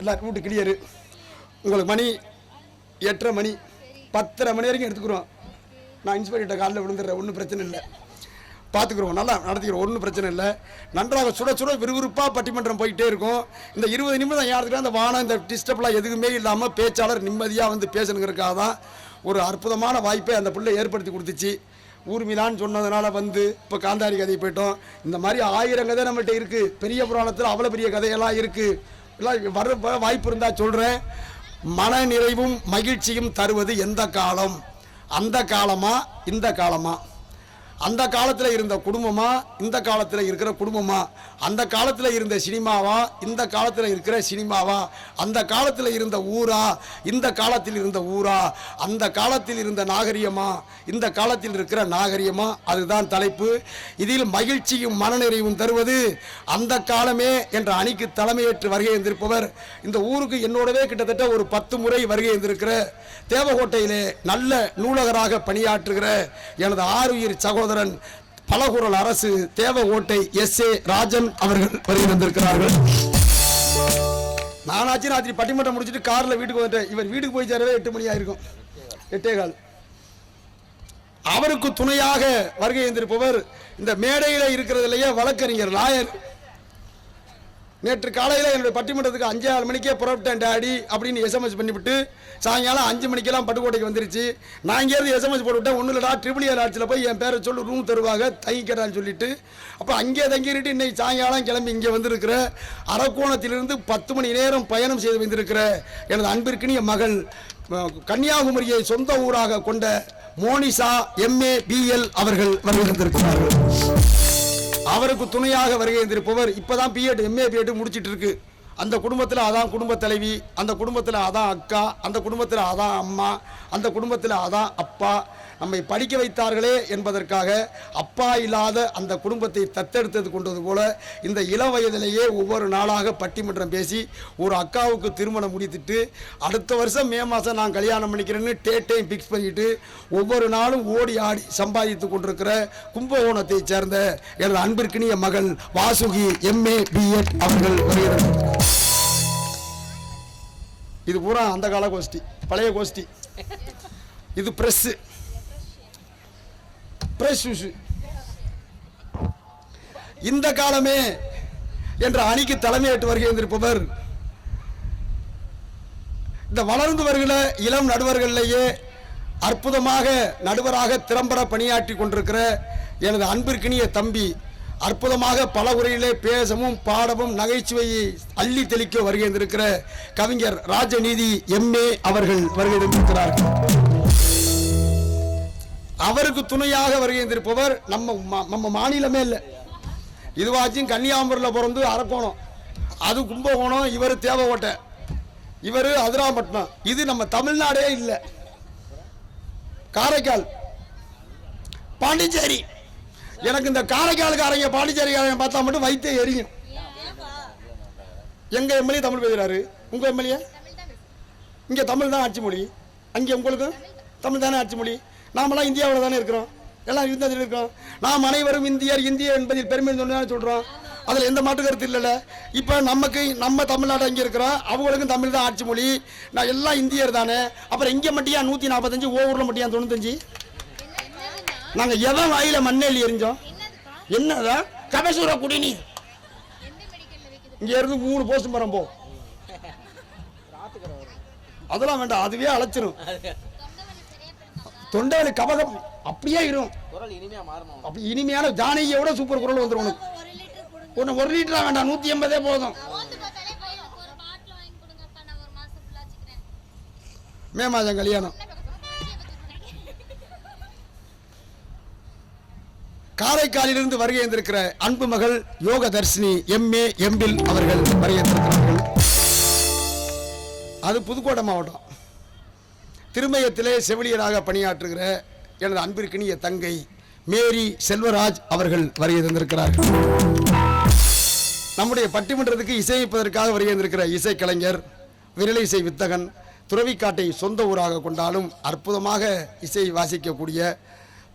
எல்லாரும் வீட்டு கிளியரு. உங்களுக்கு மணி எட்டரை மணி பத்தரை மணி வரைக்கும் எடுத்துக்கிறோம். நான் இன்ஸ்பெக்டர் காலில் விழுந்துடுறேன் ஒன்றும் பிரச்சனை இல்லை. பார்த்துக்குறோம் நல்லா நடத்திக்கிறோம் ஒன்றும் பிரச்சனை இல்லை. நன்றாக சுட சுட விறுவிறுப்பாக பட்டிமன்றம் போயிட்டே இருக்கும். இந்த இருபது நிமிடம் யாருக்கு அந்த வானம் இந்த டிஸ்டர்ப்லாம் எதுவுமே இல்லாமல் பேச்சாளர் நிம்மதியாக வந்து பேசணுங்கிறதுக்காக தான் ஒரு அற்புதமான வாய்ப்பை அந்த பிள்ளை ஏற்படுத்தி கொடுத்துச்சு. ஊர்மிலான்னு சொன்னதுனால வந்து இப்போ காந்தாரி கதை போயிட்டோம். இந்த மாதிரி ஆயிரம் கதை நம்மகிட்ட இருக்குது பெரிய புராணத்தில் அவ்வளோ பெரிய கதையெல்லாம் இருக்குது வர வ- வாய்ப்பு இருந்தால் சொல்கிறேன் மன நிறைவும் மகிழ்ச்சியும் தருவது எந்த காலம்? அந்த காலமா? இந்த காலமா? அந்த காலத்தில் இருந்த குடும்பமா? இந்த காலத்தில் இருக்கிற குடும்பமா? அந்த காலத்தில் இருந்த சினிமாவா? இந்த காலத்தில் இருக்கிற சினிமாவா? அந்த காலத்தில் இருந்த ஊரா? இந்த காலத்தில் இருந்த ஊரா? அந்த காலத்தில் இருந்த நாகரிகமா? இந்த காலத்தில் இருக்கிற நாகரிகமா? அதுதான் தலைப்பு. இதில் மகிழ்ச்சியும் மனநிறைவும் தருவது அந்த காலமே என்ற அணிக்கு தலைமையேற்று வருகை இருந்திருப்பவர் இந்த ஊருக்கு என்னோடவே கிட்டத்தட்ட ஒரு பத்து முறை வருகை இருந்திருக்கிற தேவகோட்டையிலே நல்ல நூலகராக பணியாற்றுகிற எனது ஆறுயிர் சகோதரன் பலகுரல் அரசு தேவகோட்டை எஸ் ஏ ராஜன் அவர்கள் வருகை வந்திருக்கிறார்கள் நானாச்சு ராத்திரி பட்டிமன்றம் முடிச்சுட்டு காரில் வீட்டுக்கு வந்துட்டேன். இவர் வீட்டுக்கு போய் சேரவே எட்டு மணி ஆயிருக்கும். எட்டே கால். அவருக்கு துணையாக வருகை இருந்திருப்பவர் இந்த மேடையில் இருக்கிறதுலையே வழக்கறிஞர் லாயர். நேற்று காலையில் என்னுடைய பட்டிமன்றத்துக்கு அஞ்சு ஆறு மணிக்கே புறப்பட்டேன் டாடி அப்படின்னு எஸ்எம்எஸ் பண்ணிவிட்டு சாயங்காலம் அஞ்சு மணிக்கெல்லாம் பட்டுக்கோட்டைக்கு வந்துருச்சு. நான் இங்கேருந்து எஸ்எம்எஸ் போட்டுவிட்டேன். ஒன்றும் இல்லடா ட்ரிபிள் ஏர் ஆட்சியில் போய் என் பேரை சொல்லி ரூம் தருவாங்க தங்கிக்கிறான்னு சொல்லிட்டு. அப்போ அங்கே தங்கிட்டு இன்னைக்கு சாயங்காலம் கிளம்பி இங்கே வந்திருக்கிற அரக்கோணத்திலிருந்து பத்து மணி நேரம் பயணம் செய்து வந்திருக்கிற எனது அன்பிற்கினிய மகள் கன்னியாகுமரியை சொந்த ஊராக கொண்ட மோனிஷா எம்ஏ பிஎல் அவர்கள் வருகின்றிருக்கிறார்கள் அவருக்கு துணையாக வருகை இருந்திருப்பவர் இப்பதான் பிஎட் எம்ஏ பிஎட் முடிச்சிட்டு இருக்கு. அந்த குடும்பத்தில் அதான் குடும்ப தலைவி அந்த குடும்பத்தில் அதான் அக்கா அந்த குடும்பத்தில் அதான் அம்மா அந்த குடும்பத்தில் அதான் அப்பா நம்மை படிக்க வைத்தார்களே என்பதற்காக அப்பா இல்லாத அந்த குடும்பத்தை தத்தெடுத்தது கொண்டது போல இந்த இள வயதிலேயே ஒவ்வொரு நாளாக பட்டிமன்றம் பேசி ஒரு அக்காவுக்கு திருமணம் முடித்துட்டு அடுத்த வருஷம் மே மாதம் நான் கல்யாணம் பண்ணிக்கிறேன்னு டேட்டையும் ஃபிக்ஸ் பண்ணிட்டு ஒவ்வொரு நாளும் ஓடி ஆடி சம்பாதித்து கொண்டிருக்கிற கும்பகோணத்தை சேர்ந்த எனது அன்பிற்கினிய மகள் வாசுகி எம்ஏ பிஎட் அவர்கள் வருகிறது இது பூரா அந்த கால கோஷ்டி பழைய கோஷ்டி. இது பிரஸ் இந்த காலமே என்ற அணிக்கு தலைமையேற்று வருகை இருந்திருப்பவர் இந்த வளர்ந்து வருகிற இளம் நடுவர்களிலேயே அற்புதமாக நடுவராக திறம்பட பணியாற்றி கொண்டிருக்கிற எனது அன்பிற்கினிய தம்பி அற்புதமாக பல உரையிலே பேசவும் பாடவும் நகைச்சுவையை அள்ளி தெளிக்க வருகை இருந்திருக்கிற கவிஞர் ராஜநீதி எம்ஏ அவர்கள் வருகை இருந்திருக்கிறார்கள் அவருக்கு துணையாக வருகின்றிருப்பவர் நம்ம மா- நம்ம மாநிலமே இல்லை. இதுவாச்சும் கன்னியாகுமரியில் பிறந்து அரக்கோணம். அது கும்பகோணம் இவர் தேவகோட்டை. இவர் அதிராம்பட்டினம் இது நம்ம தமிழ்நாடே இல்லை. காரைக்கால். பாண்டிச்சேரி. எனக்கு இந்த காரைக்கால்காரங்க பாண்டிச்சேரிக்காரங்க பார்த்தா மட்டும் வைத்தே எரியும். எங்கள் எம்எல்ஏ தமிழ் பேசுகிறாரு உங்கள் எம்எல்ஏ? இங்கே தமிழ் தான் ஆட்சி மொழி. அங்கே உங்களுக்கு? தமிழ் தானே ஆட்சி மொழி? நாமெல்லாம் இந்தியாவில் தானே இருக்கிறோம். எல்லாம் இந்தியாவில் இருக்கோம் நாம் அனைவரும் இந்தியர் இந்திய என்பதில் பெருமை சொன்னு சொல்கிறோம் அதில் எந்த மாற்று கருத்து இல்லைல்ல. இப்போ நமக்கு நம்ம தமிழ்நாடு இங்கே இருக்கிறோம் அவங்களுக்கும் தமிழ் தான் ஆட்சி மொழி. நான் எல்லாம் இந்தியர் தானே. அப்புறம் இங்கே மட்டும் ஏன் நூற்றி நாற்பத்தஞ்சு ஓவரில் மட்டும் ஏன் தொண்ணூத்தஞ்சு நாங்கள் எவன் வாயில் மண்ணெல்லி எரிஞ்சோம் என்னதான் கபசூர குடிநீர். இங்கே இருந்து மூணு போஸ்ட் மரம் போ. அதெல்லாம் வேண்டாம் அதுவே அழைச்சிரும். தொண்டையில கபகம் அப்படியே அப்படி இனிமையான ஜானகியை விட சூப்பர் குரல் வந்துடும் உனக்கு. உன்னை ஒரு லிட்டரா வேண்டாம் நூத்தி எண்பதே போதும். ஓத்து பார்த்தாலே பையனுக்கு ஒரு பாட்டில் வாங்கி கொடுங்கப்பா நான் ஒரு மாசம் ஃபுல்லா வச்சுக்கிறேன். மே மாதம் கல்யாணம். காரைக்காலிலிருந்து வருகை இருந்திருக்கிற அன்பு மகள் யோக தர்ஷினி எம்ஏ எம்பில் அவர்கள் வருகை இருந்திருக்கிறார்கள் அது புதுக்கோட்டை மாவட்டம். திருமயத்திலே செவிலியராக பணியாற்றுகிற எனது அன்பிற்கினிய தங்கை மேரி செல்வராஜ் அவர்கள் வருகை தந்திருக்கிறார்கள். நம்முடைய பட்டிமன்றத்துக்கு இசையமைப்பதற்காக வருகை தந்திருக்கிற இசைக்கலைஞர் விரலை இசை வித்தகன் துறவிக்காட்டை சொந்த ஊராக கொண்டாலும் அற்புதமாக இசை வாசிக்கக்கூடிய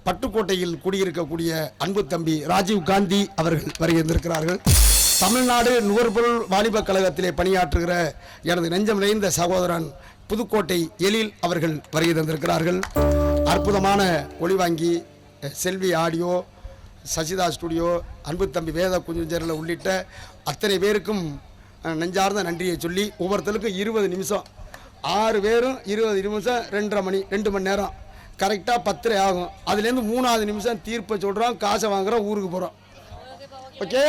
பட்டுக்கோட்டையில் குடியிருக்கக்கூடிய அன்பு தம்பி ராஜீவ் காந்தி அவர்கள் வருகின்றிருக்கிறார்கள் தமிழ்நாடு நுகர்பொருள் வாலிப கழகத்திலே பணியாற்றுகிற எனது நெஞ்சம் நிறைந்த சகோதரன் புதுக்கோட்டை எழில் அவர்கள் வருகை தந்திருக்கிறார்கள். அற்புதமான ஒளிவாங்கி செல்வி ஆடியோ சசிதா ஸ்டுடியோ அன்பு தம்பி வேத குஞ்சரில் உள்ளிட்ட அத்தனை பேருக்கும் நெஞ்சார்ந்த நன்றியை சொல்லி ஒவ்வொருத்தருக்கும் இருபது நிமிஷம். ஆறு பேரும் இருபது நிமிஷம் ரெண்டரை மணி ரெண்டு மணி நேரம். கரெக்டாக பத்தரை ஆகும். அதுலேருந்து மூணாவது நிமிஷம் தீர்ப்பை சொல்கிறோம் காசை வாங்குறோம் ஊருக்கு போகிறோம் ஓகே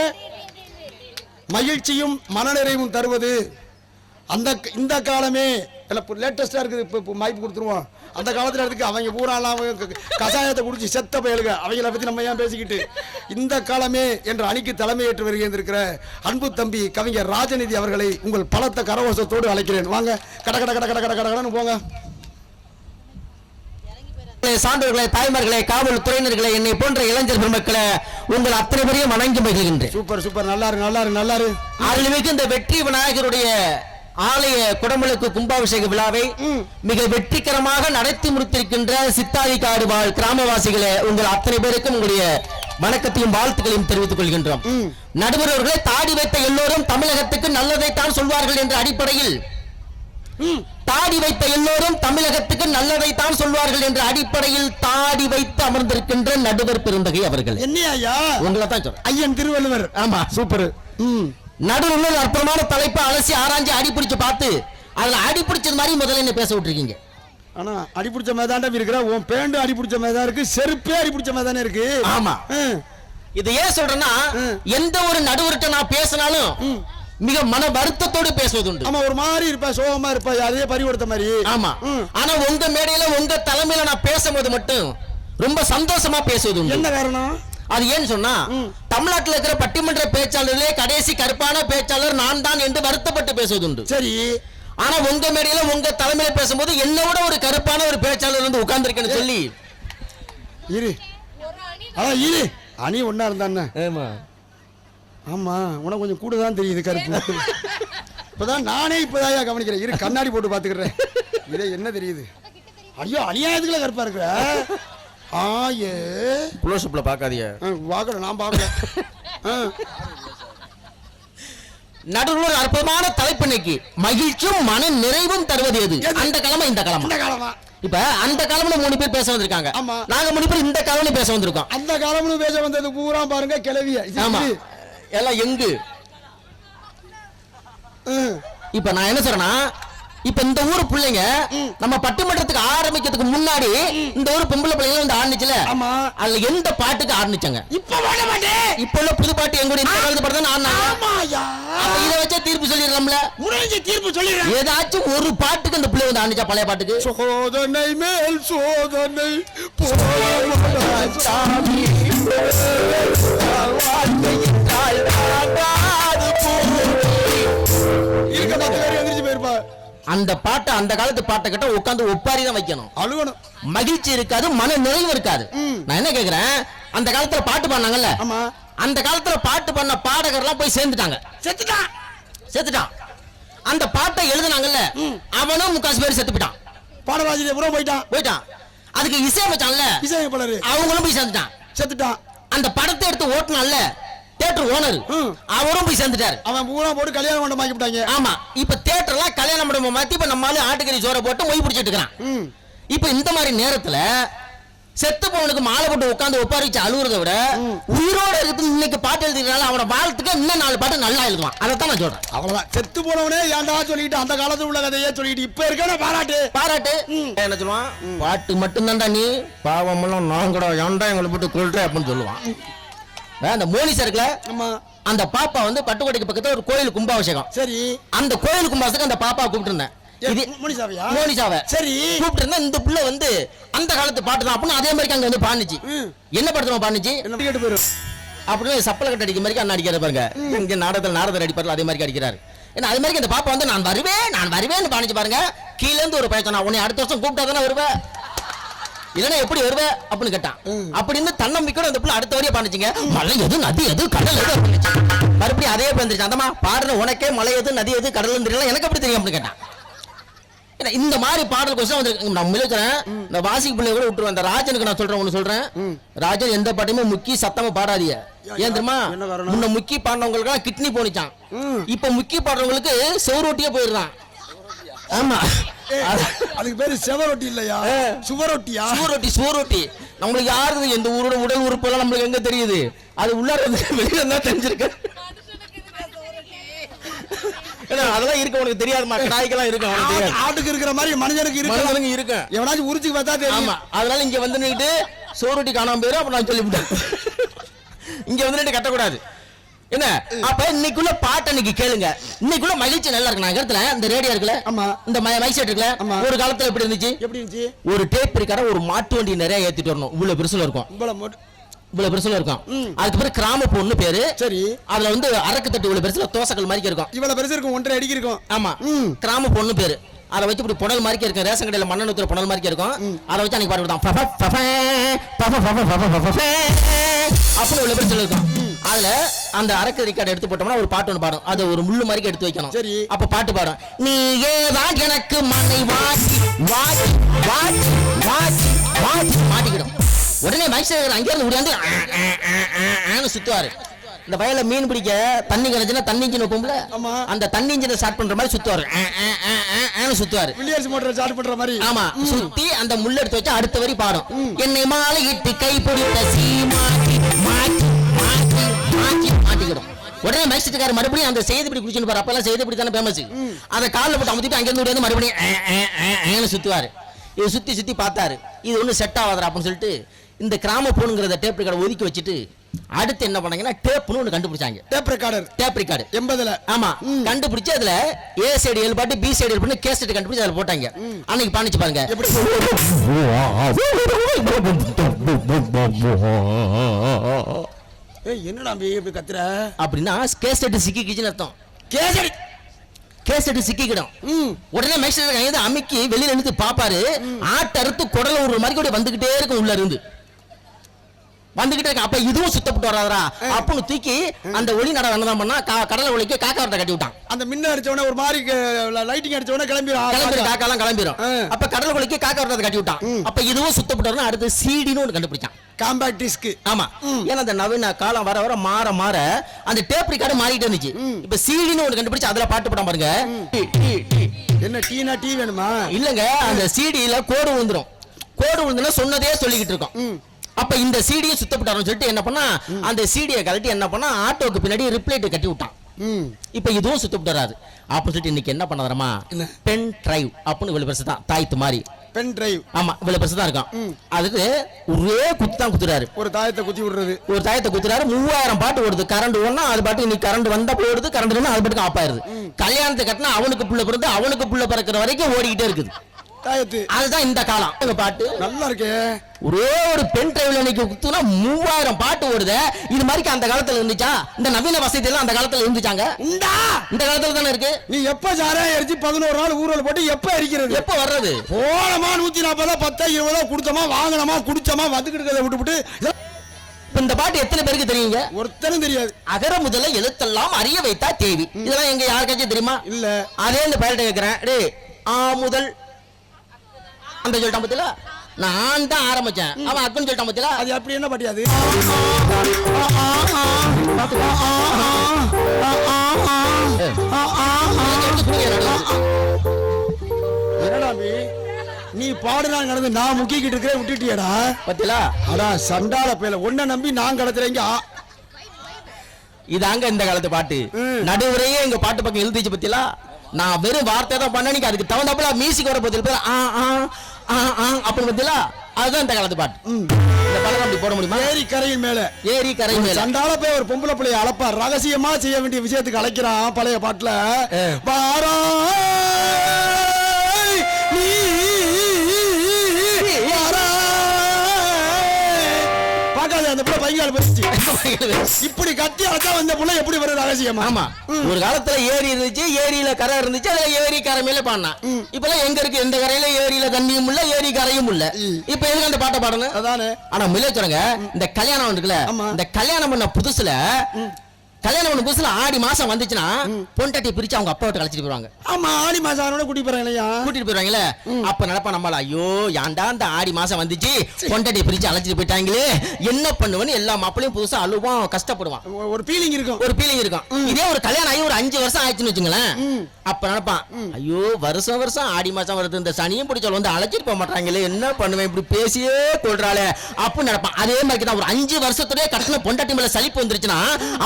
மகிழ்ச்சியும் மனநிறைவும் தருவது அந்த இந்த காலமே இல்லை இப்போ லேட்டஸ்ட்டாக இருக்குது இப்போ இப்போ மைப்பு கொடுத்துருவோம். அந்த காலத்தில் இருக்கு அவங்க பூராலாம் அவங்க க- கசாயத்தை குடிச்சு செத்த பயலுக? அவங்கள பற்றி நம்ம ஏன் பேசிக்கிட்டு? இந்த காலமே என்ற அணிக்கு தலைமையேற்று வருகின்றிருக்கிற அன்பு தம்பி கவிஞர் ராஜநிதி அவர்களை உங்கள் பலத்த கரவசத்தோடு அழைக்கிறேன். வாங்க கட கட கட கட கட கட கடன்னு போங்க. சான்றோர்களே தாய்மார்களே காவல் துறையினர்களே என்னை போன்ற இளைஞர் பெருமக்களே உங்கள் அத்தனை பேரையும் வணங்கி மகிழ்கின்றேன். Super super. நல்லா இருக்கு நல்லா இருக்கு நல்லா இருக்கு இந்த வெற்றி விநாயகருடைய ஆலய குடமுழுக்கு கும்பாபிஷேக விழாவை மிக வெற்றிகரமாக நடத்தி முடித்திருக்கின்ற சித்தாதிக்காடு வாழ் கிராமவாசிகளே உங்கள் அத்தனை பேருக்கும் உங்களுடைய வணக்கத்தையும் வாழ்த்துக்களையும் தெரிவித்துக் கொள்கின்றோம். நடுவர்களே தாடி வைத்த எல்லோரும் தமிழகத்துக்கு நல்லதைத்தான் சொல்வார்கள் என்ற அடிப்படையில். தாடி வைத்த எல்லோரும் தமிழகத்துக்கு நல்லதைத்தான் சொல்வார்கள் என்ற அடிப்படையில் தாடி வைத்து அமர்ந்திருக்கின்ற நடுவர் பெருந்தகை அவர்கள். என்ன ஐயா? உங்களை தான் ஐயன் திருவள்ளுவர். ஆமா சூப்பர். நடுவில் அற்புதமான தலைப்பை அலசி ஆராய்ஞ்சு அடிப்பிடிச்சு பார்த்து அதுல அடிப்பிடிச்சது மாதிரி முதல்ல என்ன பேச விட்டுருக்கீங்க. ஆனா அடிபிடிச்ச மாதிரி தாண்டா இருக்கிற உன் பேண்டு அடிபிடிச்ச மாதிரி தான் இருக்கு. செருப்பே அடிபிடிச்ச மாதிரி தானே இருக்கு. ஆமா. இது ஏன் சொல்றேன்னா. எந்த ஒரு நடுவர்கிட்ட நான் பேசினாலும் மிக மன வருத்தத்தோடு பேசுவதுண்டு. ஆமா ஒரு மாதிரி இருப்பா சோகமா இருப்பா அதே பறிகொடுத்த மாதிரி. ஆமா. ஆனா உங்க மேடையில உங்க தலைமையில நான் பேசும்போது மட்டும் ரொம்ப சந்தோஷமா பேசுவதுண்டு. என்ன காரணம்? அது ஏன்னு சொன்னா தமிழ்நாட்டில் இருக்கிற பட்டிமன்ற பேச்சாளர்களே கடைசி கருப்பான பேச்சாளர் நான் தான் என்று வருத்தப்பட்டு பேசுவதுண்டு. சரி. ஆனா உங்க மேடையில உங்க தலைமையில பேசும்போது என்னோட ஒரு கருப்பான ஒரு பேச்சாளர் வந்து உட்கார்ந்துருக்கேன்னு சொல்லி. இரு. அதான் இரு. அணி ஒன்னா இருந்தா ஆமா ஆமா உனக்கு கொஞ்சம் கூட தான் தெரியுது கருப்பு. இப்பதான் நானே இப்பதான் கவனிக்கிறேன். இரு கண்ணாடி போட்டு பாத்துக்கிறேன். இதே என்ன தெரியுது? ஐயோ அநியாயத்துக்குள்ள கருப்பா இருக்கிற. ஆயே. குளோஷப்ல பாக்காதீங்க பார்க்கல நான் பார்க்கல. ஆ. நடுவில் ஒரு அற்புதமான தலைப்பு இன்னைக்கு. மகிழ்ச்சியும் மன நிறைவும் தருவது எது? அந்த கிழமை இந்த கிழமை. அந்த காலமா இப்ப அந்த காலம்ல மூணு பேர் பேச வந்திருக்காங்க. நாங்க மூணு பேர் இந்த காலம்ல பேச வந்திருக்கோம். அந்த காலம்னு பேச வந்தது பூரா பாருங்க கிளவிய ஆமா. எல்லாம் எங்கு? ம். இப்ப நான் என்ன சொல்றேன்னா இப்ப இந்த ஊர் பிள்ளைங்க நம்ம பட்டிமன்றத்துக்கு ஆரம்பிக்கிறதுக்கு முன்னாடி இந்த ஊர் பொம்பளை பிள்ளைங்க வந்து ஆடுனுச்சுல ஆமா. அதுல எந்த பாட்டுக்கு ஆடுனுச்சாங்க இப்ப வாழ மாட்டேன். இப்ப உள்ள புது பாட்டு எங்களுடைய இந்த காலத்து பாட்டு தான் ஆடினாங்க. இதை வச்சே தீர்ப்பு சொல்லிடலாம்ல? முடிஞ்ச தீர்ப்பு சொல்லிடுறேன். ஏதாச்சும் ஒரு பாட்டுக்கு அந்த பிள்ளை வந்து ஆடுனுச்சா பழைய பாட்டுக்கு? சோதனை மேல் சோதனை போராடி இருக்க பத்து பேர் எந்திரிச்சு அந்த பாட்டை அந்த காலத்து பாட்டை கிட்ட உட்காந்து ஒப்பாரி தான் வைக்கணும். அழுகணும். மகிழ்ச்சி இருக்காது மன நிறைவு இருக்காது. நான் என்ன கேக்குறேன்? அந்த காலத்துல பாட்டு பாடினாங்கல்ல? ஆமா. அந்த காலத்துல பாட்டு பண்ண பாடகர்லாம் போய் சேர்ந்துட்டாங்க. செத்துட்டான் செத்துட்டான் அந்த பாட்டை எழுதுனாங்கல்ல? அவனும் முக்காசு பேர் செத்து போயிட்டான். பாடவாசிரியர் பூரா போயிட்டான். போயிட்டான். அதுக்கு இசை வச்சான்ல இசையமைப்பாளரு. அவங்களும் போய் சேர்ந்துட்டான். செத்துட்டான் அந்த படத்தை எடுத்து ஓட்டுனான்ல? Theatre owner. அவரும் போய் சேர்ந்துட்டாரு. அவன் பூரா போட்டு கல்யாணம் மண்டபம் ஆக்கி விட்டாங்க. ஆமா. இப்ப தியேட்டர்லாம் கல்யாண மண்டபம் மாத்தி இப்ப நம்மளால ஆட்டுக்கறி சோறை போட்டு மொய் பிடிச்சிட்டு இருக்கிறான். இப்ப இந்த மாதிரி நேரத்துல செத்து போவனுக்கு மாலை போட்டு உட்காந்து ஒப்பாரிச்சு அழுகுறத விட உயிரோட இருக்கு இன்னைக்கு பாட்டு எழுதினால அவன வாழ்த்துக்கு இன்னும் நாலு பாட்டு நல்லா எழுதுவான். அதைத்தான் நான் சொல்றேன். அவ்வளவுதான். செத்து போனவனே ஏன்டா சொல்லிட்டு அந்த காலத்துல உள்ள கதையே சொல்லிட்டு இப்ப இருக்கான பாராட்டு. பாராட்டு. என்ன சொல்லுவான்? பாட்டு மட்டும்தான்டா நீ. பாவம் எல்லாம் நான் கூட ஏன்டா எங்களை போட்டு கொள்ற அப்படின்னு சொல்லுவான். அந்த மோனிசா இருக்குல்ல ஆமா. அந்த பாப்பா வந்து பட்டுக்கோட்டைக்கு பக்கத்துல ஒரு கோயில் கும்பாபிஷேகம். சரி. அந்த கோயில் கும்பாபிஷேகம் அந்த பாப்பா கூப்பிட்டு இருந்தேன் இது முனிசாவியா மோனிசாவை சரி. கூப்பிட்டு இந்த புள்ள வந்து அந்த காலத்து பாட்டு தான். அப்படின்னு அதே மாதிரி அங்க வந்து பாடுச்சு. என்ன படத்துல பாடுச்சு அப்படின்னு சப்பல கட்ட அடிக்க மாதிரி அண்ணா அடிக்கிற பாருங்க. இங்க நாடகத்தில் நாரதர் அடிப்பார்ல அதே மாதிரி அடிக்கிறாரு. ஏன்னா அது மாதிரி அந்த பாப்பா வந்து நான் வருவேன் நான் வருவேன்னு பாணிச்சு பாருங்க. கீழ இருந்து ஒரு பையன் சொன்னா உன்னை அடுத்த வருஷம் கூப்பிட்டா தானே வருவேன். இல்லைன்னா எப்படி வருவ? அப்படின்னு கேட்டான். அப்படின்னு தன்னம்பிக்கையோட அந்த புள்ள அடுத்த வரையும் பாண்டுச்சுங்க மலை எது நதி எது கடல் எது. மறுபடியும் அதே வந்துருச்சு. அந்தமா பாடுற உனக்கே மலை எது நதி எது கடல் தெரியல. எனக்கு எப்படி தெரியும் அப்படின்னு கேட்டான். இந்த மாதிரி பாடல் கொஸ்டின் வந்து நம்ம இருக்கிறேன் இந்த வாசிக்கு பிள்ளை கூட விட்டுருவேன். இந்த ராஜனுக்கு நான் சொல்றேன் ஒண்ணு சொல்றேன். ராஜன் எந்த பாட்டையுமே முக்கி சத்தமா பாடாதீங்க. ஏன் தெரியுமா? முன்ன முக்கி பாடினவங்களுக்கு கிட்னி போனிச்சான். இப்ப முக்கி பாடுறவங்களுக்கு செவரொட்டியே போயிடுறான். ஆமா. அதுக்கு பேரு செவரொட்டி இல்லையா? சுவரொட்டியா சுவரொட்டி சுவரொட்டி நம்மளுக்கு யாருக்கு எந்த ஊரோட உடல் உறுப்பு எல்லாம் நம்மளுக்கு எங்க தெரியுது? அது உள்ளார வெளியில தான் தெரிஞ்சிருக்கு. அதெல்லாம் இருக்கு உனக்கு தெரியாதுமா நாய்க்கெல்லாம் இருக்கு அவனுக்கு ஆட்டுக்கு இருக்கிற மாதிரி மனுஷனுக்கு இருக்கு மனுஷனுக்கு இருக்கு. எவனாச்சும் உரிச்சு பார்த்தா தெரியும். ஆமா. அதனால இங்க வந்து நின்னுட்டு சோறுட்டி காணாம போயிரும் அப்ப நான் சொல்லிவிட்டேன். இங்க வந்து நின்று கட்டக்கூடாது. என்ன? அப்ப இன்னைக்குள்ள பாட்டு அன்னைக்கு கேளுங்க. இன்னைக்குள்ள மகிழ்ச்சி நல்லா இருக்கு. நான் இடத்துல இந்த ரேடியோ இருக்குல்ல? ஆமா. இந்த மைக் செட் இருக்குல்ல. ஒரு காலத்துல எப்படி இருந்துச்சு? எப்படி இருந்துச்சு? ஒரு டேப் இருக்கார ஒரு மாட்டு வண்டி நிறைய ஏத்திட்டு வரணும். இவ்வளவு பெருசுல இருக்கும். இவ்வளவு இவ்வளவு பெருசுல இருக்கும். அதுக்கு பேரு கிராம பொண்ணு பேரு. சரி. அதுல வந்து அரக்கு தட்டு இவ்வளவு பெருசுல தோசைகள் மாதிரி இருக்கும். இவ்வளவு பெருசு இருக்கும் ஒன்றரை அடிக்கு இருக்கும். ஆமா. கிராம பொண்ணு பேரு. அதை வச்சு இப்படி புனல் மாதிரி இருக்கும். ரேஷன் கடையில மண்ணெண்ணு ஊத்துற புனல் மாதிரி இருக்கும். அதை வச்சு அன்னைக்கு பாட்டு பஃப. அப்படின்னு உள்ள பேர் இருக்கும் அதுல அந்த அரக்கு ரிக்கார்டு எடுத்து போட்டோம்னா ஒரு பாட்டு ஒன்று பாடும். அதை ஒரு முள்ளு மாதிரி எடுத்து வைக்கணும். சரி. அப்ப பாட்டு பாடும். நீ ஏதான் எனக்கு மனை வாட்டி வாட்டி வாட்டி வாட்டி வாட்டி மாட்டிக்கிடும். உடனே மைசேகர் அங்கே இருந்து முடியாது சுத்துவாரு. இந்த வயல்ல மீன் பிடிக்க தண்ணி கிடைச்சுன்னா தண்ணி இன்ஜின் வைப்போம்ல? ஆமா. அந்த தண்ணி இன்ஜினை ஸ்டார்ட் பண்ற மாதிரி சுத்துவாரு. சுத்துவாரு. வில்லியர்ஸ் மோட்டர் ஸ்டார்ட் பண்ற மாதிரி. ஆமா. சுத்தி அந்த முள்ள எடுத்து வச்சு அடுத்த வரி பாடும். என்னை மாலையிட்டு கை பிடித்த சீமாட்டி மாட்டி உடனே மைசத்துக்கார மறுபடியும் அந்த செய்தி பிடி குடிச்சுன்னு பாரு அப்பெல்லாம் செய்தி பிடி தானே ஃபேமஸ் அதை காலில் போட்டு அமுத்திட்டு அங்கிருந்து ஓடி வந்து மறுபடியும் சுத்துவாரு. இது சுத்தி சுத்தி பார்த்தாரு. இது ஒன்றும் செட் ஆகாதரா அப்படின்னு சொல்லிட்டு இந்த கிராம போனுங்கிறத டேப் ரெக்கார்டை ஒதுக்கி வச்சுட்டு அடுத்து என்ன பண்ணாங்கன்னா டேப்னு ஒன்று கண்டுபிடிச்சாங்க. டேப் ரெக்கார்டர் டேப் ரெக்கார்டு எண்பதுல. ஆமா. கண்டுபிடிச்சு அதுல ஏ சைடு ஏழு பாட்டு பி சைடு ஏழு பாட்டு கேசட் கண்டுபிடிச்சு அதுல போட்டாங்க. அன்னைக்கு பாணிச்சு பாருங்க. எப்படி? ஏய் என்னடா அம்பி இப்படி கத்துற? அப்படின்னா கேசட் சிக்கிக்கிச்சுன்னு அர்த்தம். கேசரி கேசட் சிக்கிக்கிடும். ம். உடனே மேக்ஸில் கையது அமுக்கி வெளியில இருந்து பாப்பாரு ஆட்டு அறுத்து குடல ஒரு மாதிரி கூட வந்துகிட்டே இருக்கும் உள்ள இருந்து. வந்துகிட்டே இருக்கு. அப்ப இதுவும் சுத்தப்பட்டு வராதரா அப்படின்னு தூக்கி அந்த ஒளி நட என்னதான் பண்ணா கடலை ஒளிக்கு காக்கா வரட்ட கட்டி விட்டான். அந்த மின்ன அடிச்ச உடனே ஒரு மாதிரி லைட்டிங் அடிச்ச உடனே கிளம்பிடும் கிளம்பிடும் காக்காலாம் கிளம்பிடும். அப்ப கடல் ஒளிக்கு காக்கா வரட்ட கட்டி விட்டான். அப்ப இதுவும் சுத்தப்பட்டு அடுத்து சீடின்னு ஒன்று கண்டுபிடிச்சான். காம்பாக்ட் டிஸ்க் ஆமா. ஏன்னா அந்த நவீன காலம் வர வர மாற மாற அந்த டேப் ரெக்கார்டு மாறிட்டே இருந்துச்சு. இப்ப சீடின்னு ஒன்று கண்டுபிடிச்சு அதுல பாட்டு போடாம பாருங்க. டி, டி, டி. என்ன டீனா டீ வேணுமா? இல்லங்க அந்த சிடியில கோடு விழுந்துரும். கோடு விழுந்துனா சொன்னதே சொல்லிக்கிட்டு இருக்கோம். அப்ப இந்த சிடியை சுத்தப்பட்டாருன்னு சொல்லிட்டு என்ன பண்ணா அந்த சிடியை கழட்டி என்ன பண்ணா ஆட்டோக்கு பின்னாடி ரிப்ளைட் கட்டி விட்டான். இப்ப இதுவும் சுத்தப்பட்டு வராது அப்படின்னு சொல்லிட்டு இன்னைக்கு என்ன பண்ண தரமா என்ன? பென் டிரைவ் அப்படின்னு இவ்வளவு பெருசு தான் தாய்த்து மாதிரி. பென் டிரைவ் ஆமா இவ்வளவு பெருசு தான் இருக்கும் அதுக்கு ஒரே குத்து தான் குத்துறாரு. ஒரு தாயத்தை குத்தி விடுறது. ஒரு தாயத்தை குத்துறாரு மூவாயிரம் பாட்டு ஓடுது. கரண்ட் ஒண்ணா அது பாட்டு இன்னைக்கு கரண்ட் வந்தா போடுது கரண்ட் இல்லைன்னா அது பாட்டுக்கு ஆஃப் ஆயிருது கல்யாணத்தை கட்டினா அவனுக்கு புள்ள பிறந்து அவனுக்கு புள்ள பிறக்கிற வரைக்கும் ஓடிக்கிட்டே இருக்குது. அதுதான் இந்த காலம். இந்த பாட்டு? நல்லா இருக்கே. ஒரே ஒரு பென் டிரைவ்ல இன்னைக்கு குத்துனா மூவாயிரம் பாட்டு ஓடுது. இது மாதிரி அந்த காலத்துல இருந்துச்சா? இந்த நவீன வசதி எல்லாம் அந்த காலத்துல இருந்துச்சாங்க? இந்தா இந்த காலத்துல தானே இருக்கு? நீ எப்ப சாராயம் எரிச்சு பதினோரு நாள் ஊரோல போட்டு எப்ப எரிக்கிறது? எப்ப வர்றது? போனமா நூத்தி நாற்பதா பத்தா இருபதா கொடுத்தமா வாங்கினமா குடிச்சமா வந்துக்கிட்டு விட்டுவிட்டு இந்த பாட்டு எத்தனை பேருக்கு தெரியுங்க? ஒருத்தனும் தெரியாது. அகர முதல்ல எழுத்தெல்லாம் அறிய வைத்தா தேவி. இதெல்லாம் எங்க யாருக்காச்சும் தெரியுமா? இல்ல. அதே இந்த பயிர்ட்ட கேட்கிறேன் டேய் ஆ முதல் அந்த சொல்லிட்டான் பத்தில நான் தான் ஆரம்பிச்சேன். அவன் அக்குன்னு சொல்லிட்டான் பத்தில அது அப்படி என்ன பாட்டி அது? என்னடா? நீ? பாடுனா நடந்து நான் முக்கிக்கிட்டு இருக்கிறேன் விட்டுட்டியடா. பத்தில அடா சண்டால பேல ஒன்ன நம்பி நான் கடத்துறேங்க இதாங்க இந்த காலத்து பாட்டு. நடுவுரையே எங்க பாட்டு பக்கம் எழுதிச்சு பத்திலா நான் வெறும் வார்த்தை தான் பண்ண நீங்க அதுக்கு தகுந்தாப்புல மியூசிக் வர பத்தில பேர் ஆ ஆ ஆ ஆ அப்படின்னு பத்திலா அதுதான் இந்த காலத்து பாட்டு. இந்த படம் அப்படி போட முடியுமா? ஏரி கரையின் மேல. ஏரி கரை மேல. சண்டால போய் ஒரு பொம்பளை பிள்ளைய அழைப்பா ரகசியமா செய்ய வேண்டிய விஷயத்துக்கு அழைக்கிறான் பழைய பாட்டுல. ஆ. வாராய் நீ அந்த பிள்ளை பைங்கால் போயிடுச்சு இப்படி கத்தி அழைச்சா வந்த புள்ள எப்படி வரும் ரகசியமா? ஆமா. ஒரு காலத்துல ஏரி இருந்துச்சு ஏரியில கரை இருந்துச்சு அதுல ஏரி கரை மேல பாடினான். இப்பெல்லாம் எங்க இருக்கு? எந்த கரையில? ஏரியில தண்ணியும் இல்ல ஏரி கரையும் இல்ல. இப்ப எதுக்கு அந்த பாட்டை பாடணும்? அதானே. ஆனா மில்ல சொல்லுங்க இந்த கல்யாணம் இருக்குல்ல. இந்த கல்யாணம் பண்ண புதுசுல கல்யாணம் பண்ண புதுசுல ஆடி மாசம் வந்துச்சுன்னா பொண்டாட்டி பிரிச்சு அவங்க அப்பா விட்டு கழிச்சிட்டு போயிருவாங்க ஆமா ஆடி மாசம் ஆனோட கூட்டி போறாங்க இல்லையா? கூட்டிட்டு போயிருவாங்கல்ல அப்ப நினைப்பா நம்மள ஐயோ ஏன்டா இந்த ஆடி மாசம் வந்துச்சு? பொண்டாட்டி பிரிச்சு அழைச்சிட்டு போயிட்டாங்களே. என்ன பண்ணுவேன்னு எல்லா மாப்பிளையும் புதுசா அழுவான் கஷ்டப்படுவான். ஒரு ஃபீலிங் இருக்கும். ஒரு ஃபீலிங் இருக்கும். இதே ஒரு கல்யாணம் ஆகி ஒரு அஞ்சு வருஷம் ஆயிடுச்சுன்னு வச்சுங்களேன். அப்ப நினைப்பான் ஐயோ வருஷம் வருஷம் ஆடி மாசம் வருது. இந்த சனியும் பிடிச்சவள் வந்து அழைச்சிட்டு போக மாட்டாங்களே. என்ன பண்ணுவேன்? இப்படி பேசியே கொள்றாளே. அப்படின்னு நினைப்பான் அதே மாதிரி தான் ஒரு அஞ்சு வருஷத்துடைய கட்டண பொண்டாட்டி மேல சலிப்பு வந்துருச்சுன்னா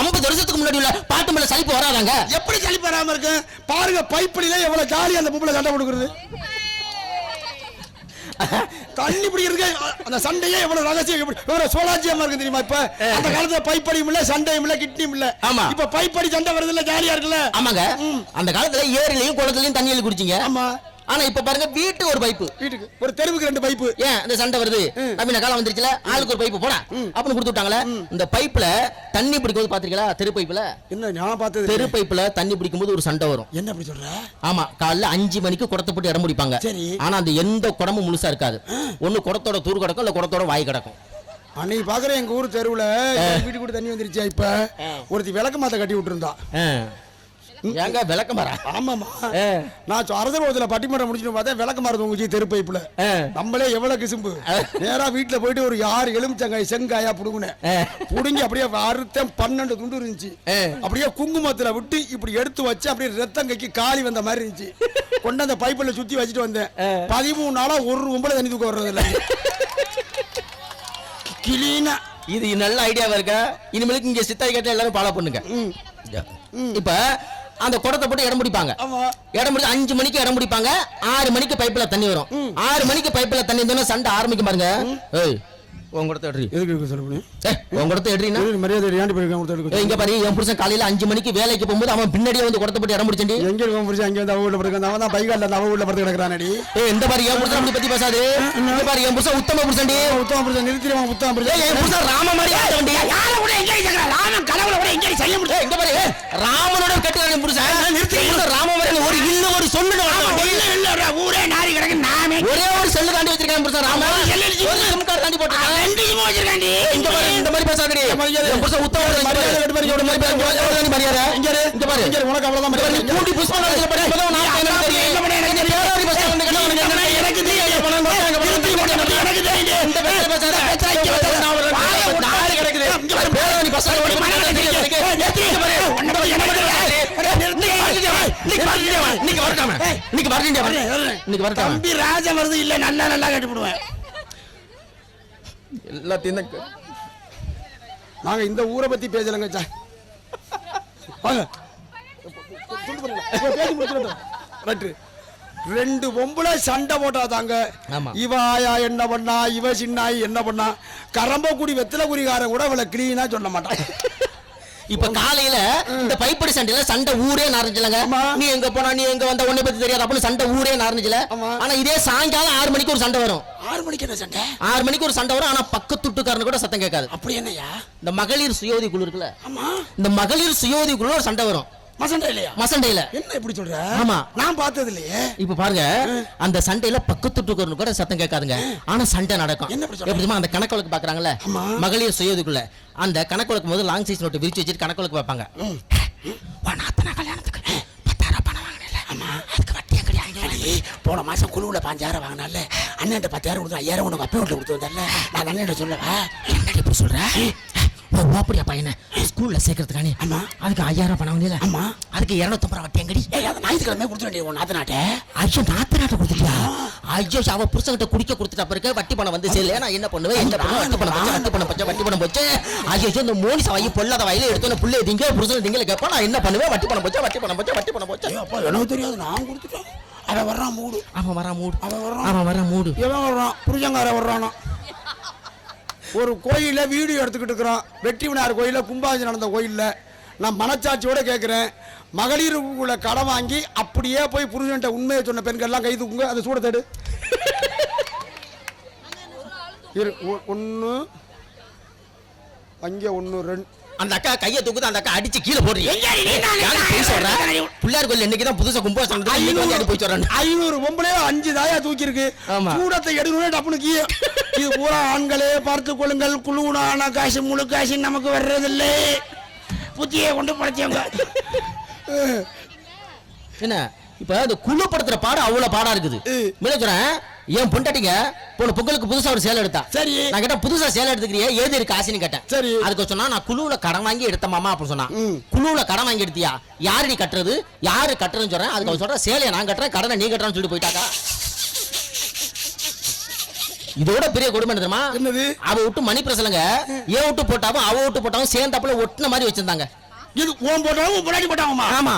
ஐம்பது வருஷத்துக்கு முன்னாடி உள்ள பாட்டு மேல சலிப்பு வராதாங்க? எப்படி சளி பெறாம இருக்கு பாருங்க பைப்படியில எவ்வளவு ஜாலியா அந்த பொம்பளை சண்டை கொடுக்குறது தண்ணி பிடிக்கிறது அந்த சண்டையே எவ்வளவு ரகசியம். எவ்வளவு சோழாச்சியமா இருக்கு தெரியுமா இப்ப? அந்த காலத்துல பைப்படியும் இல்ல சண்டையும் இல்ல கிட்னியும் இல்ல. ஆமா. இப்ப பைப்படி சண்டை வருது இல்ல ஜாலியா இருக்குல்ல? ஆமாங்க. அந்த காலத்துல ஏரிலையும் குளத்துலயும் தண்ணி எழுதி குடிச்சீங்க. ஆமா. ஆனா இப்ப பாருங்க வீட்டு ஒரு பைப்பு. வீட்டுக்கு. ஒரு தெருவுக்கு ரெண்டு பைப்பு. ஏன் இந்த சண்டை வருது? நவீன காலம் வந்துருச்சுல ஆளுக்கு ஒரு பைப்பு போடா. அப்படின்னு கொடுத்து விட்டாங்களே இந்த பைப்புல தண்ணி பிடிக்கும் பாத்திருக்கீங்களா தெரு பைப்புல? என்ன நான் பார்த்தது தெரு. பைப்புல தண்ணி பிடிக்கும் போது ஒரு சண்டை வரும். என்ன அப்படி சொல்ற? ஆமா காலைல அஞ்சு மணிக்கு குடத்தை போட்டு இடம் முடிப்பாங்க சரி. ஆனா அந்த எந்த குடமும் முழுசா இருக்காது. ஒண்ணு குடத்தோட தூர் கிடக்கும் இல்ல குடத்தோட வாய் கிடக்கும். அன்னைக்கு பாக்குறேன் எங்க ஊர் தெருவுல வீட்டுக்கு தண்ணி வந்துருச்சா இப்ப? ஒருத்தி விளக்கு மாத்த கட்டி விட்டுருந்தா. ஏங்க விளக்கம் வரா ஆமாமா நான் அரசபுரத்துல பட்டிமன்றம் முடிச்சுட்டு பார்த்தேன் விளக்கு மாறு தூங்குச்சு தெரு பைப்புல. நம்மளே எவ்வளவு கிசும்பு. நேரா வீட்டுல போயிட்டு ஒரு ஆறு எலுமிச்சங்காய் செங்காயா புடுங்கினேன். புடுங்கி அப்படியே அறுத்தேன் பன்னெண்டு துண்டு இருந்துச்சு. அப்படியே குங்குமத்துல விட்டு இப்படி எடுத்து வச்சு அப்படியே ரத்தம் கைக்கு காலி வந்த மாதிரி இருந்துச்சு. கொண்டு அந்த பைப்புல சுத்தி வச்சுட்டு வந்தேன். பதிமூணு நாளா ஒரு ஒன்பது தண்ணி தூக்கம் வர்றது இல்லை கிளீனா. இது நல்ல ஐடியாவா இருக்கா? இனிமேலுக்கு இங்க சித்தாய் கேட்ட எல்லாரும் ஃபாலோ பண்ணுங்க இப்ப அந்த குடத்தை போட்டு இடம் முடிப்பாங்க ஆமா. இடம் முடிச்சு அஞ்சு மணிக்கு இடம் முடிப்பாங்க ஆறு மணிக்கு பைப்புல தண்ணி வரும். ஆறு மணிக்கு பைப்புல தண்ணி சண்டை ஆரம்பிக்கும் பாருங்க. உன் குடத்தை எடுறி எதுக்கு சொல்ல முடியும் ஏய் உன் குடத்தை எடுறீனா மரியாதை ஏன்டி போயிருக்கேன் ஒருத்தர் ஏய், எடுக்க இங்க பாரு என் புருஷன் காலையில அஞ்சு மணிக்கு வேலைக்கு போகும்போது அவன் பின்னாடியே வந்து குடத்தை போட்டு இடம் முடிச்சண்டி எங்க இருக்கும் புரிச்சு அங்கே வந்து அவ வீட்டுல படுக்க அவன் தான் பைக்கால அவ வீட்டுல படுத்து கிடக்குறானடி. ஏய் இந்த பாரு என் புருஷன் அப்படி பத்தி பேசாது. இந்த பாரு என் புருஷன் உத்தம புருஷன்டி. உத்தம புரிச்சா நிறுத்திடுவான் உத்தம ஏய், என் புருஷன் ராம மாதிரி ஆட்டவண்டி யார கூட எங்க இருக்கிற ராமன் கனவுல கூட எங்க செய்ய ஏய், இங்க பாரு ராமனோட கட்டுறான் புருஷன் நிறுத்தி. ராம மாதிரி ஒரு இல்ல ஒரு சொல்லு இல்ல ஊரே நாரி கிடக்கு நாமே ஒரே ஒரு செல்லு தாண்டி வச்சிருக்கேன் புருஷன் ராம ஒரு. ஒரு சிம் கார்டு தாண்டி போட்டுருக்கான் ரெண்டு சிம் இங்க பாரு இந்த மாதிரி பேசாதடி புருஷன் உத்தம புருஷன். மரியாதை கட்டு பாரு, இந்த மாதிரி பேச- மரியாதை இங்க. இங்க பாரு இங்க உனக்கு அவ்வளவுதான் பாரு, மரியாதை. கூட்டி புஷ்பா நடத்துல பாரு, இப்பதான் நான் அம்மா, எனக்கு தெரியும். எங்க பண்ண, எனக்கு இந்த பேராவரி பஸ் ஸ்டாண்ட் கிட்ட உனக்கு என்ன தெரியும்? எனக்கு தெரியும். பணம். எனக்கு தெரியும். இந்த பஸ் ஸ்டாண்ட் பேச்சா இங்க வந்து நான் ஒரு நாலு கிடக்குது. பாரு. பஸ் ஒரு மணி நேரம் தெரியும் எனக்கு. இங்க பாரு. உன்னை போய் எனக்கு தெரியாது. இன்னைக்கு வரட்டியா? இன்னைக்கு வரட்டாம? இன்னைக்கு வரட்டாம? தம்பி ராஜா வருது இல்ல நல்லா நல்லா கட்டி போடுவேன் எல்லாத்தையும் தான் நாங்க இந்த ஊரை பத்தி பேசலங்க சா வாங்க சொல்லு பாருங்க. இப்ப பேசி முடிச்சிடட்டும். ரைட்டு. ரெண்டு பொம்பளை சண்டை போட்டாதாங்க. இவ ஆயா என்ன பண்ணா இவ சின்னாய் என்ன பண்ணா கரம்பக்குடி வெத்தில குறிகாரன் கூட அவளை கிளீனா சொல்ல மாட்டான் இப்ப காலையில இந்த பைப்படி சண்டையில சண்டை ஊரே நாரஞ்சிலங்க. நீ எங்க போனா நீ எங்க வந்த உன்னை பத்தி தெரியாது அப்படின்னு சண்டை ஊரே நாரஞ்சில. ஆனா இதே சாயங்காலம் ஆறு மணிக்கு ஒரு சண்டை வரும். ஆறு மணிக்கு என்ன சண்டை? ஆறு மணிக்கு ஒரு சண்டை வரும் ஆனா பக்கத்து வீட்டுக்காரனு கூட சத்தம் கேட்காது. அப்படி என்னய்யா? இந்த மகளிர் சுயோதி குழு இருக்குல்ல. ஆமா. இந்த மகளிர் சுயோதி குழு ஒரு சண்டை வரும். மசண்டை இல்லையா? மசண்டையில என்ன இப்படி சொல்ற? ஆமா. நான் பார்த்தது இல்லையே இப்ப பாருங்க அந்த சண்டையில பக்கத்து வீட்டுக்காரனு கூட சத்தம் கேட்காதுங்க. ஆனா சண்டை நடக்கும். என்ன இப்படி சொல்ற? எப்படி தெரியுமா? அந்த கணக்கு வழக்கு பாக்குறாங்கல்ல. மகளிர் சுயோதிக்குள்ள. அந்த கணக்கு வழக்கு போது லாங் சைஸ் நோட்டு விரிச்சு வச்சுட்டு கணக்கு வழக்கு நாத்தனா கல்யாணத்துக்கு பத்தாயிரம் பணம் வாங்கினல ஆமா. அதுக்கு வட்டி எங்கடி ஆகி போன மாசம் குழுவுல பாஞ்சாயிரம் வாங்கினால அண்ணன் பத்தாயிரம் கொடுத்து ஐயாயிரம் உனக்கு அப்பா கொடுத்து வந்தால நான் அண்ணன் சொல்லவா? இப்படி சொல்ற? ஓ அப்படியா பையனை ஸ்கூல்ல சேர்க்கறதுக்கானே ஆமா. அதுக்கு ஐயாயிரம் பணம் வாங்கல ஆமா. அதுக்கு இருநூத்தம்பது ரூபா வட்டி எங்கடி ஏய் அது ஞாயிற்றுக்கிழமை கொடுத்து வேண்டிய நாத்தனாட்ட ஐயோ நாத்த நாட்ட கொடுத்துட்டியா? ஐயோ அவ புருஷன்கிட்ட குடிக்க கொடுத்துட்டா பிறகு வட்டி பணம் வந்து சேரல நான் என்ன பண்ணுவேன் என்ன பண்ணுவேன் வட்டி பணம் வட்டி பணம் போச்சு? வட்டி பணம் போச்சு? ஐயோ இந்த மோனிசா வாங்கி பொல்லாத வாயில எடுத்து புள்ளை திங்க புருஷன் திங்கல கேப்பா? நான் என்ன பண்ணுவேன்? வட்டி பணம் போச்சு? வட்டி பணம் போச்சு? வட்டி பணம் போச்சு? அப்பா எனக்கு தெரியாது. நான் கொடுத்துட்டேன். அவன் வர்றான் மூடு. அவன் வரா மூடு. அவன் வர்றான். அவன் வரா மூடு. இவன் வர்றான். புருஷங்கார வர்றானா? ஒரு கோயிலில் வீடியோ எடுத்துக்கிட்டு இருக்கிறோம். வெற்றி விநாயகர் கோயிலில் கும்பாபிஷேகம் நடந்த கோயிலில். நான் மனச்சாட்சியோட கேட்குறேன் மகளிருக்குள்ள கடன் வாங்கி அப்படியே போய் புருஷன்ட்ட உண்மையை சொன்ன பெண்கள் எல்லாம் கை தூக்குங்க அது சூட தேடு. இரு ஒன்று அங்கே ஒன்று ரெண்டு அந்த அக்கா கையை தூக்குது அந்த அக்கா அடிச்சு கீழே போடுறீங்க. சொல்றேன் பிள்ளையார் கோயில் இன்னைக்கு தான் புதுசா கும்பாசனம் போய் சொல்றேன் ஐநூறு பொம்பளையோ அஞ்சு தாயா தூக்கி இருக்கு ஆமா. சூடத்தை எடுக்கணும் டப்புனு கீழே. இது பூரா ஆண்களே பார்த்து கொள்ளுங்கள். குழுவுனான காசு முழு காசு நமக்கு வர்றதில்லை. புத்தியை கொண்டு படைச்சவங்க. என்ன? இப்ப இந்த குழுப்படுத்துற பாடம் அவ்வளவு பாடா இருக்குது. ம். மிளச்சுறேன் என் பொண்டாட்டிங்க? போன பொங்கலுக்கு புதுசா ஒரு சேலை எடுத்தா. சரி. நான் கேட்டேன் புதுசா சேலை எடுத்துக்கிறியே? ஏது இருக்கு ஆசைன்னு கேட்டேன். சரி. அதுக்கு சொன்னா நான் குழுவுல கடன் வாங்கி எடுத்த மாமா அப்படின்னு சொன்னா. குழுவுல கடன் வாங்கி எடுத்தியா? யாரு நீ கட்டுறது? யாரு கட்டுறதுன்னு சொல்றேன். அதுக்கு சொல்றேன் சேலையை நான் கட்டுறேன் கடனை நீ கட்டுறேன்னு சொல்லிட்டு போயிட்டாக்கா. இதோட பெரிய கொடுமை தெரியுமா? என்னது? அவ விட்டு மணி பிரசலங்க. ஏன் விட்டு போட்டாவும் அவ விட்டு போட்டாவும் சேர்ந்தாப்புல ஒட்டின மாதிரி வச்சிருந்தாங்க. இது ஓம் போட்டவங்க பொண்டாட்டி போட்டாங்கம்மா. ஆமா.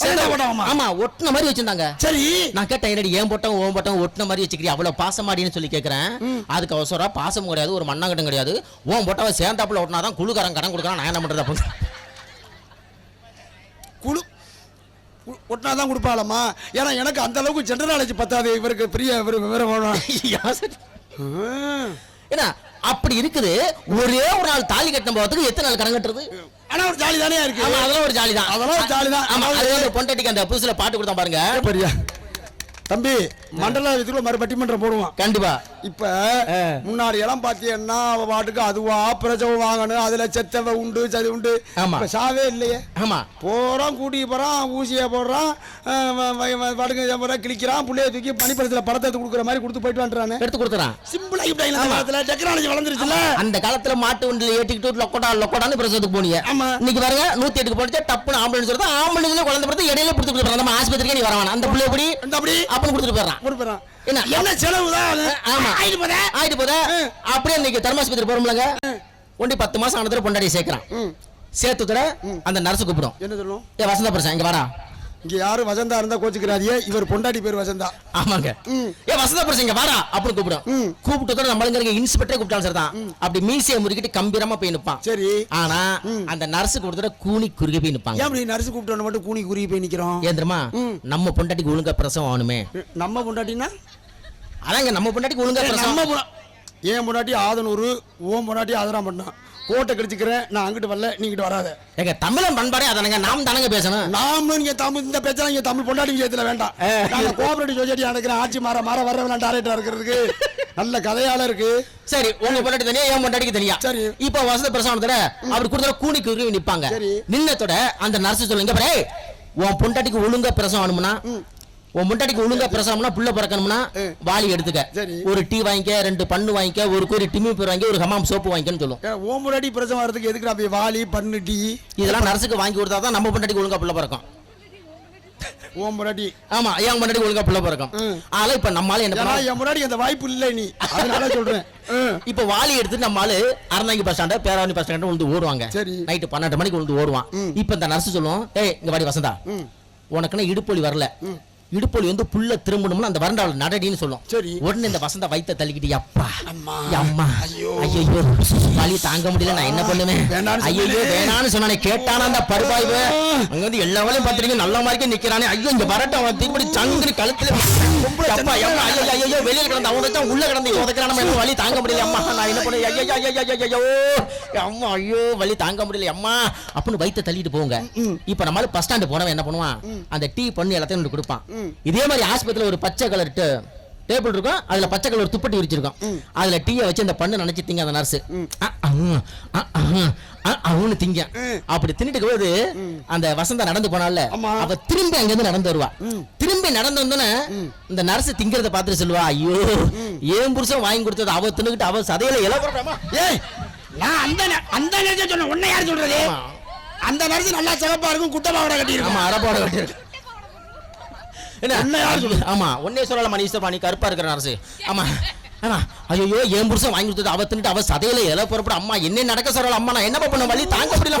சேர்ந்தா போட்டாங்கம்மா ஆமா ஒட்டின மாதிரி வச்சிருந்தாங்க. சரி. நான் கேட்டேன் என்னடி ஏன் போட்டோம் ஓன் போட்டோம் ஒட்டின மாதிரி வச்சுக்கிறியா? அவ்வளவு பாசமாடின்னு சொல்லி கேட்கறேன் அதுக்கு அவசரம் பாசம் கிடையாது ஒரு மண்ணாங்கட்டம் கிடையாது. ஓன் போட்டவ சேர்ந்தாப்புல ஒட்டினாதான் குழுக்காரன் கடன் கொடுக்குறான் நான் என்ன பண்றது அப்படின்னு குழு ஒட்டினா தான் கொடுப்பாளம்மா. ஏன்னா எனக்கு அந்த அளவுக்கு ஜென்ரல் நாலேஜ் பத்தாது. இவருக்கு பெரிய இவரு விவரம். ஏன்னா அப்படி இருக்குது. ஒரே ஒரு நாள் தாலி கட்டின போகிறதுக்கு எத்தனை நாள் கடன் கட்டுறது? ஆனா ஒரு ஜாலி தானே இருக்கு. ஆமா அதெல்லாம் ஒரு ஜாலி தான். அதெல்லாம் ஒரு jolly தான். ஆமா அது வந்து பொண்டாட்டிக்கு அந்த புதுசுல பாட்டு கொடுத்தா பாருங்க. தம்பி மண்டல இதுக்குள்ள மறு பட்டிமன்றம் போடுவான். கண்டிப்பா. இப்ப. முன்னாடி எல்லாம் பாத்தீங்கன்னா அவ பாட்டுக்கு அதுவா பிரசவம் வாங்கணும். அதுல செத்தவ உண்டு சதி உண்டு. இப்ப சாவே இல்லையே. ஆமா. போறான் கூட்டிட்டு போறான் ஊசியை போடுறான் இதை போடுறான், கிழிக்கிறான் புள்ளைய தூக்கி பனிப்படத்துல படத்தை எடுத்து கொடுக்குற மாதிரி கொடுத்து போயிட்டு வந்துறானே எடுத்து கொடுத்துறான். சிம்பிளா இப்படி இந்த காலத்துல. டெக்னாலஜி வளர்ந்துருச்சுல அந்த காலத்துல மாட்டு வண்டியில ஏற்றிக்கிட்டு லொக்கோட்டா லொக்கோட்டான்னு பிரசவத்துக்கு போனீங்க. ஆமா. இன்னைக்கு பாருங்க நூத்தி எட்டுக்கு போட்டு டப்புன்னு ஆம்புலன்ஸ் வருது. ஆம்புலன்ஸ்ல குழந்தை பிறந்து இடையில கொடுத்து கொடுத்துறான் நம்ம ஆஸ்பத்திரிக்கே நீ வரவான அந்த புள்ளை எப்படி அப்படி அப்பன்னு கொடுத்துட்டு போயிடுறான். கொடுப்பறான் என்ன? என்ன செலவு தான் ஆமா. ஆயிட்டு போதே? ஆயிட்டு போதா? அப்படியே இன்னைக்கு தர்மாஸ்பத்திரி போறோம்லங்க. ஒண்டி பத்து மாசம் ஆனதுல பொண்டாடி சேர்க்கிறான். சேர்த்துக்கிற அந்த நர்ஸ் கூப்பிடும். என்ன சொல்லணும்? ஏ வசந்தா பிரசன் இங்க வாடா. இங்க யாரும் வசந்தா இருந்தா கோச்சுக்கிறாரியே இவர் பொண்டாட்டி பேர் வசந்தா. ஆமாங்க. ஏ வசந்தா பிரசன் இங்க வாடா அப்படின்னு கூப்பிடும் ம். கூப்பிட்டு நம்மளுங்க இன்ஸ்பெக்டரே கூப்பிட்டாலும் சரிதான். அப்படி மீசையை முறுக்கிட்டு கம்பீரமா போய் நிப்பான். சரி. ஆனா அந்த நர்ஸ் கொடுத்துட்டு கூனி குறுகி போய் நிப்பாங்க. ஏன் இப்படி நர்ஸ் கூப்பிட்டோன்னு மட்டும் கூனி குறுகி போய் நிக்கிறோம்? ஏன் தெரியுமா? ம். நம்ம பொண்டாட்டிக்கு ஒழுங்கா பிரசவம் ஆகணுமே. நம்ம பொண்டாட்டினா அதாங்க நம்ம பொண்டாட்டிக்கு ஒழுங்கா நம்ம பிரசவம். பொண்ணா- ஏன் பொண்டாட்டி ஆதனூர் ஓம் பொண்டாட்டி ஆதராம்பட்டினம் கோட்டை கடிச்சுக்கிறேன். நான் அங்கிட்டு வரல நீங்கிட்டு வராத. எங்க தமிழன் பண்பாடே அதானங்க? நாம் தானங்க பேசணும்? நாம இங்க தமிழ் இந்த பேச்சா இங்க தமிழ் பொண்டாட்டி விஷயத்துல வேண்டாம். நாங்க கோஆபரேட்டிவ் சொசைட்டி நடக்கிறேன் ஆட்சி மாற மாற வர வேணாம் டைரக்டா இருக்கிறதுக்கு நல்ல கதையால இருக்கு. சரி உங்க பொண்டாட்டி தனியா என் பொண்டாட்டிக்கு தனியா? சரி. இப்ப வசந்த பிரசவத்தோட அவர் கொடுத்தற கூனி குறுகி நிப்பாங்க. நின்னத்தோட அந்த நர்ஸ் சொல்லுங்க பாரு. உன் பொண்டாட்டிக்கு ஒழுங்கா பிரசவம் ஆகணும்னா உன் பொண்டாட்டிக்கு ஒழுங்கா பிரசவம்னா புள்ள பிறக்கணும்னா வாளி எடுத்துக்க. ஒரு டீ வாங்கிக்க ரெண்டு பண்ணு வாங்கிக்க ஒரு கோரி டிமி பேர் வாங்கி ஒரு ஹமாம் சோப்பு வாங்கிக்கன்னு சொல்லும். ஏன் ஓம் பொண்டாட்டி பிரசவம் வரதுக்கு எதுக்கு அப்படி வாலி பண்ணு டீ? இதெல்லாம் நர்ஸுக்கு வாங்கி கொடுத்தா தான் நம்ம பொண்டாட்டிக்கு ஒழுங்கா புள்ள பிறக்கும். ஓம் பொண்டாட்டி ஆமா என் பொண்டாட்டிக்கு ஒழுங்கா புள்ள பிறக்கும். ஆனா இப்ப நம்மால என்ன என் முன்னாடி அந்த வாய்ப்பு இல்லை நீ. அதனால சொல்றேன். இப்ப வாலி எடுத்து நம்ம ஆளு Aranthangi bus stand Peravani bus stand வந்து ஓடுவாங்க. சரி. நைட்டு பன்னெண்டு மணிக்கு வந்து ஓடுவான். இப்ப இந்த நர்ஸ் சொல்லுவோம் ஏய் இங்க வாடி வசந்தா. உனக்குன்னா இடுப்பொலி வரல. இடுப்பொலி வந்து புள்ள திரும்பணும்னு அந்த வரண்டாவில் நடடின்னு சொல்லும். சரி. உடனே இந்த வசந்தா வயித்தை தள்ளிக்கிட்டு அப்பா அம்மா. அம்மா ஐயோ. ஐயோ வலி தாங்க முடியல நான் என்ன பண்ணுவேன்? ஐயோ. வேணான்னு சொன்னானே கேட்டானா அந்த படுபாய்வு அங்க வந்து எல்லா வேலையும் பார்த்துட்டு நல்ல மாதிரி நிக்கிறானே. ஐயோ இங்க வரட்டும் அவன் திருப்பி சங்குனி கழுத்துல அப்பா ஐயோ ஐயோ வெளியில கிடந்த அவன் தான் உள்ள கிடந்து உதக்கிறான். வலி தாங்க முடியல அம்மா நான் என்ன பண்ணுவேன் ஐயோ ஐயோ ஐயோ அம்மா ஐயோ வலி தாங்க முடியல அம்மா. அப்படின்னு வயித்தை தள்ளிட்டு போங்க. இப்ப நம்மளால பஸ் ஸ்டாண்டு போனவன் என்ன பண்ணுவான்? அந்த டீ பண்ணி எல்லாத்தையும் கொடுப்பான். இதே மாதிரி ஆஸ்பத்திரியில ஒரு பச்சை கலர் டேபிள் இருக்கும். அதுல பச்சை கலர் ஒரு துப்பட்டி விரிச்சிருக்கும். அதுல டீயை வச்சு அந்த பண்ணு நினைச்சு திங்க அந்த நர்ஸ் அவனு திங்க. அப்படி தின்னுட்டு போது அந்த வசந்தா நடந்து போனால. அவ திரும்பி அங்க இருந்து நடந்து வருவா. திரும்பி நடந்து வந்தோன்னே இந்த நர்ஸ் திங்கிறத பார்த்துட்டு சொல்லுவா ஐயோ ஏன் புருஷன் வாங்கி கொடுத்தது அவ தின்னுக்கிட்டு அவ சதையில இல போடுறாமா? ஏய் நான் அந்த அந்த சொன்ன உன்னை யார் சொல்றது? அந்த நர்ஸ் நல்லா சிவப்பா இருக்கும் குட்ட பாவடை கட்டி இருக்கும் என்ன? யார் சொல்லுது? ஆமா ஒன்னே சொல்லலாம் மணி நீ கருப்பா இருக்கிற நர்ஸ் ஆமா ஆமா. ஐயோ என் புருஷன் வாங்கி கொடுத்தது அவ தின்னுட்டு அவ சதையில இல புறப்பட அம்மா என்ன நடக்க சொல்லலாம் அம்மா நான் என்ன பண்ண வலி தாங்க முடியல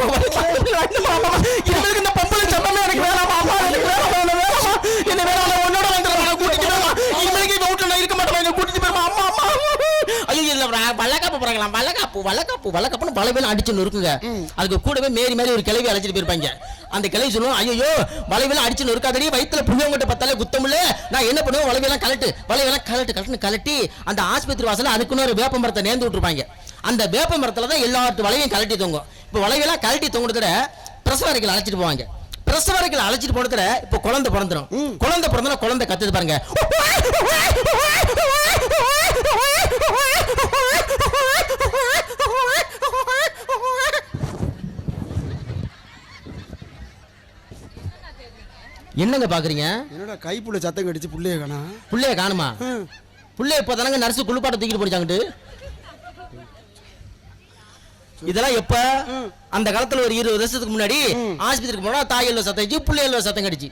இந்த பொம்பளை சம்பளமே எனக்கு வேணாமா? அம்மா எனக்கு வேணாமா? வேணாமா? என்ன வேணாமா? உன்னோட வந்துடுறேன் நான் கூட்டிட்டு போறேன் இனிமேலுக்கு இந்த வீட்டுல இருக்க மாட்டேன் என்ன கூட்டிட்டு போறேன் அம்மா அம்மா ஐயோ இல்ல வல்லக்காப்பு போறாங்களாம் வல்லக்காப்பு வல்லக்காப்பு வல்லக்காப்புன்னு பல பேர் அடிச்சு நொறுக்குங்க. அதுக்கு கூடவே மேரி மேரி ஒரு கிளவி அழைச்சிட்டு போயிருப்பாங்க. அந்த கிளவி சொல்லுவோம் ஐயோ வளைவெல்லாம் அடிச்சு நொறுக்காதடி வயித்துல புளியவங்கிட்ட பத்தாலே குத்தமில்ல. நான் என்ன பண்ணுவேன்? வளைவெல்லாம் கலட்டு வளைவெல்லாம் கலட்டு கலட்டுன்னு கலட்டி அந்த ஆஸ்பத்திரி வாசல்ல அதுக்குன்னு ஒரு வேப்ப மரத்தை நேர்ந்து விட்டுருப்பாங்க. அந்த வேப்ப மரத்துல தான் எல்லாத்து வளைவையும் கலட்டி தொங்கும். இப்போ வளைவெல்லாம் கலட்டி தொங்குறதுல பிரசவ அறைகள் அழைச்சிட்டு போவாங்க. பிரசவ அறைகள் அழைச்சிட்டு போனதுல இப்போ குழந்தை பிறந்துடும் குழந்தை பிறந்தா குழந்தை கத்துது பாருங்க. என்னங்க பாக்குறீங்க? என்னடா கைப்புள்ள சத்தம் கடிச்சு புள்ளைய காணா? புள்ளைய காணுமா? புள்ளைய இப்ப தானங்க நர்ஸ் குளிப்பாட்ட தூக்கிட்டு போடிச்சாங்கட்டு இதெல்லாம் எப்ப? அந்த காலத்துல ஒரு இருபது வருஷத்துக்கு முன்னாடி ஆஸ்பத்திரிக்கு போனா தாய் எல்ல சத்தம் கடிச்சு புள்ளை எல்ல சத்தம் கடிச்சு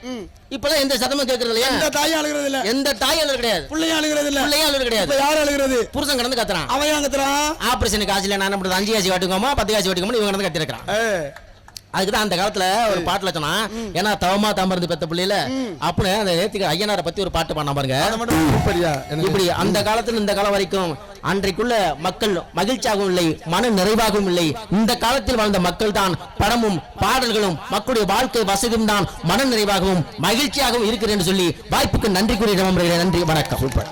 இப்பதான் எந்த சத்தமும் கேக்குறது இல்லையா? இந்த தாயும் அழுகிறது இல்ல. எந்த தாய் அழுது கிடையாது. பிள்ளையும் அழுகிறது இல்ல. பிள்ளையும் அழுது இப்ப கிடையாது யார் அழுகிறது? புருஷன் கடந்து கத்துறான். அவன் கத்துறான்? ஆபரேஷனுக்கு காசுல நான் பண்றது அஞ்சு காசு வாட்டுக்கோமா பத்து காசு வாட்டுக்கோமா இவங்க கடந்து கத்திருக்கான் அதுக்குதான் அந்த காலத்துல ஒரு பாட்டுல சொன்னா ஏன்னா தவமா தாமருந்து பெத்த பிள்ளையில அப்படின்னு அந்த நேத்துக்கு ஐயனாரை பத்தி ஒரு பாட்டு பண்ண பாருங்க. இப்படி அந்த காலத்துல இந்த காலம் வரைக்கும் அன்றைக்குள்ள மக்கள் மகிழ்ச்சியாகவும் இல்லை மன நிறைவாகவும் இல்லை. இந்த காலத்தில் வாழ்ந்த மக்கள் தான் படமும் பாடல்களும் மக்களுடைய வாழ்க்கை வசதியும் தான் மன நிறைவாகவும் மகிழ்ச்சியாகவும் இருக்கிறது என்று சொல்லி வாய்ப்புக்கு நன்றி கூறிய நன்றி வணக்கம். சூப்பர்.